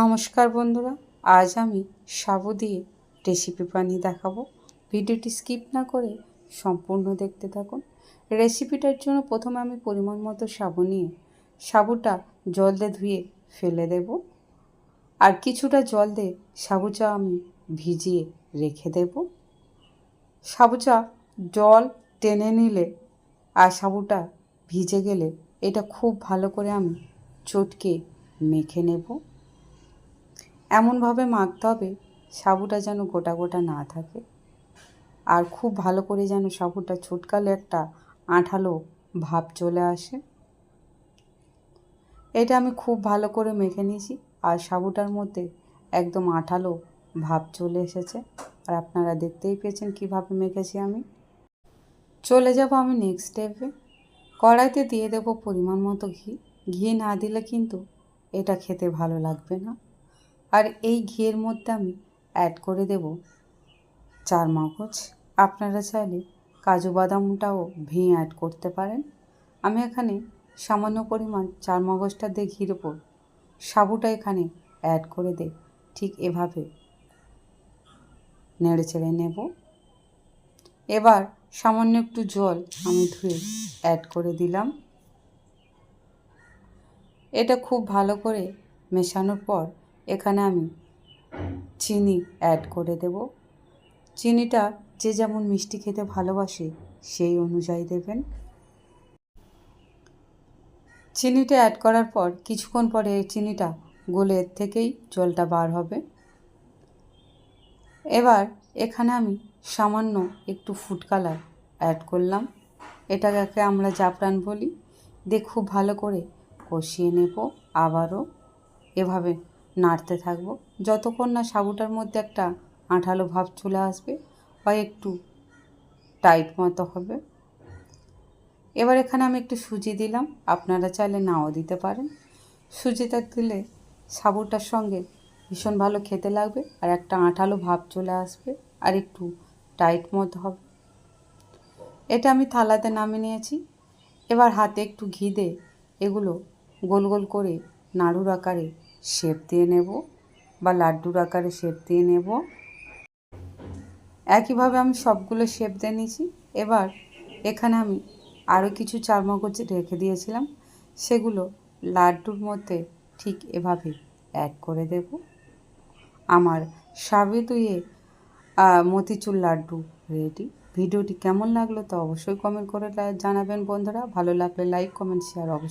নমস্কার বন্ধুরা, আজ আমি সাবু দিয়ে রেসিপি বানিয়ে দেখাবো। ভিডিওটি স্কিপ না করে সম্পূর্ণ দেখতে থাকুন। রেসিপিটার জন্য প্রথমে আমি পরিমাণ মতো সাবু নিয়ে সাবুটা জল দিয়ে ধুয়ে ফেলে দেব। আর কিছুটা জল দিয়ে সাবুচা আমি ভিজিয়ে রেখে দেব। সাবুচা জল টেনে নিলে আর সাবুটা ভিজে গেলে এটা খুব ভালো করে আমি চটকে মেখে নেব। এমনভাবে মাখতে হবে সাবুটা যেন গোটা গোটা না থাকে। আর খুব ভালো করে যেন সাবুটা ছুটকালে একটা আঠালো ভাব চলে আসে। এটা আমি খুব ভালো করে মেখে নিয়েছি আর সাবুটার মধ্যে একদম আঠালো ভাব চলে এসেছে। আর আপনারা দেখতেই পেয়েছেন কীভাবে মেখেছি আমি। চলে যাব আমি নেক্সট স্টেপে কড়াইতে দিয়ে দেবো পরিমাণ মতো ঘি। ঘি না দিলে কিন্তু এটা খেতে ভালো লাগবে না। আর এই ঘিয়ের মধ্যে আমি অ্যাড করে দেব চার মগজ। আপনারা চাইলে কাজু বাদামটাও ভেঙে অ্যাড করতে পারেন। আমি এখানে সামান্য পরিমাণ চার মগজটা দিয়ে ঘির ওপর সাবুটা এখানে অ্যাড করে দে ঠিক এভাবে নেড়ে চেড়ে নেব। এবার সামান্য একটু জল আমি ধুয়ে অ্যাড করে দিলাম। এটা খুব ভালো করে মেশানোর পর এখানে আমি চিনি অ্যাড করে দেব। চিনিটা যে যেমন মিষ্টি খেতে ভালোবাসে, সেই অনুযায়ী দেবেন। চিনিটা অ্যাড করার পর কিছুক্ষণ পরে চিনিটা গলে থেকেই জলটা বার হবে। এবার এখানে আমি সামান্য একটু ফুড কালার অ্যাড করলাম। এটাকে আমরা জাফরান বলি। দিয়ে খুব ভালো করে কষিয়ে নেব আবারও। এভাবে নাড়তে থাকব। যতক্ষণ না সাবুটার মধ্যে একটা আঠালো ভাব চলে আসবে, বা একটু টাইট মতো হবে। এবার এখানে আমি একটু সুজি দিলাম। আপনারা চাইলে নাও দিতে পারেন। সুজিটা দিলে সাবুটার সঙ্গে ভীষণ ভালো খেতে লাগবে, আর একটা আঠালো ভাব চলে আসবে, আর একটু টাইট মতো হবে। এটা আমি থালাতে নামিয়ে নিয়েছি। এবার হাতে একটু ঘি দিয়ে এগুলো গোল গোল করে নাড়ুর আকারে শেপ দিয়ে নেব বা লাড্ডুর আকারে শেপ দিয়ে নেব। একইভাবে আমি সবগুলো শেপ দিয়ে নিয়েছি। এবার এখানে আমি আরও কিছু চারমগজ রেখে দিয়েছিলাম। সেগুলো লাড্ডুর মধ্যে ঠিক এভাবে অ্যাড করে দেব। আমার সাবে দুয়ে মতিচুর লাড্ডু রেডি। ভিডিওটি কেমন লাগল তো অবশ্যই কমেন্ট করে জানাবেন বন্ধুরা। ভালো লাগলে লাইক, কমেন্ট, শেয়ার অবশ্যই